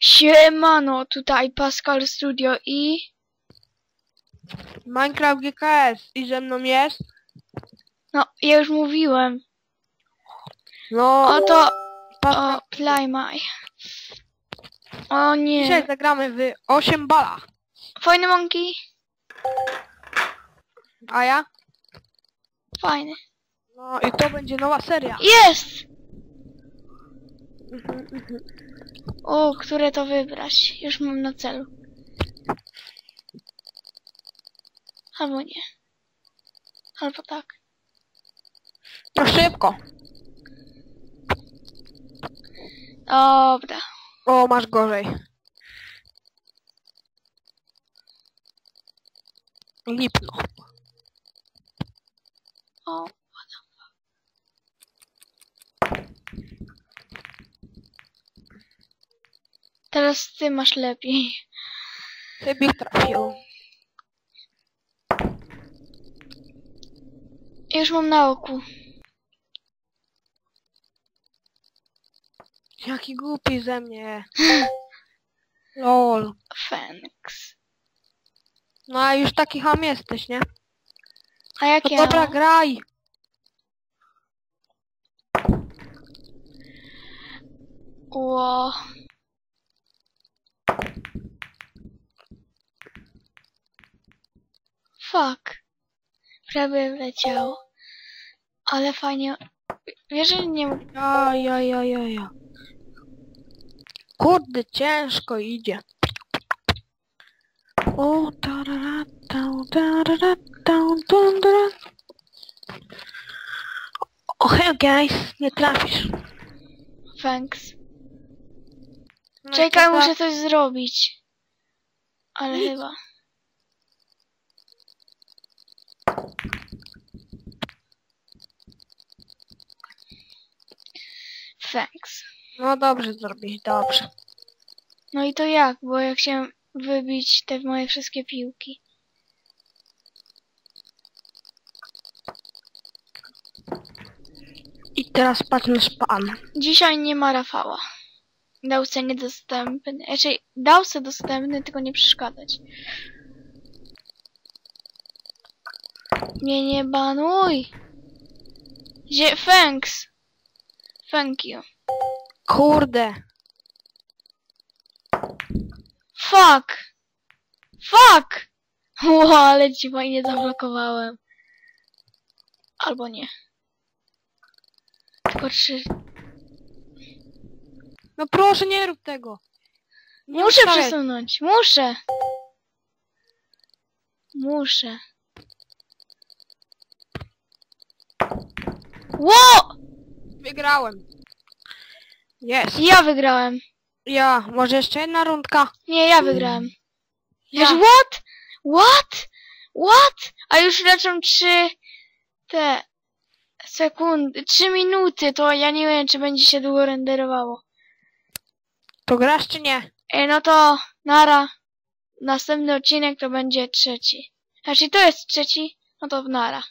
Siemano, tutaj Pascal Studio i... Minecraft GKS i ze mną jest? No, ja już mówiłem. No, Oto... O, Playmaj. O Dzisiaj nie. zagramy w 8 balach. Fajny monkey? A ja? Fajny. No i to będzie nowa seria. Jest! O, które to wybrać? Już mam na celu. Albo nie. Albo tak. To szybko. Dobra. O, masz gorzej. Lipno. O. Teraz ty masz lepiej. Ciebie trafił. Już mam na oku. Jaki głupi ze mnie. Lol. Fenix. No a już taki ham jesteś, nie? A jak No ja? dobra, graj. Ło. Fuck. Prawie wleciał. Ale fajnie. Wiesz, że nie mógł. Ja, ja, ja, ja, ja. Kurde, ciężko idzie. O, tarara, tau, tarara, tau, tum, tara. O, hell guys, nie trafisz. Thanks. No i Czekaj, to muszę coś zrobić. Ale Nic. chyba. Thanks. No dobrze zrobić, dobrze. No i to jak? Bo ja chciałem wybić te moje wszystkie piłki. I teraz patrz na szpan. Dzisiaj nie ma Rafała. Dał se niedostępny. Raczej dał se dostępny, tylko nie przeszkadzać. Mnie nie banuj! Gdzie? Thanks! Thank you. Kurde. Fuck! Fuck! Ło, ale ci fajnie zablokowałem. Albo nie. Tylko trzy. No proszę, nie rób tego. Nie Muszę ustawiaj. przesunąć. Muszę. Muszę. Ło! Wygrałem. Jest. Ja wygrałem. Ja, może jeszcze jedna rundka? Nie, ja wygrałem. Ja. Wiesz, what? What? What? A już lecą trzy te sekundy, trzy minuty, to ja nie wiem, czy będzie się długo renderowało. To grasz czy nie? Ej, no to nara. Następny odcinek to będzie trzeci. Znaczy to jest trzeci, no to nara.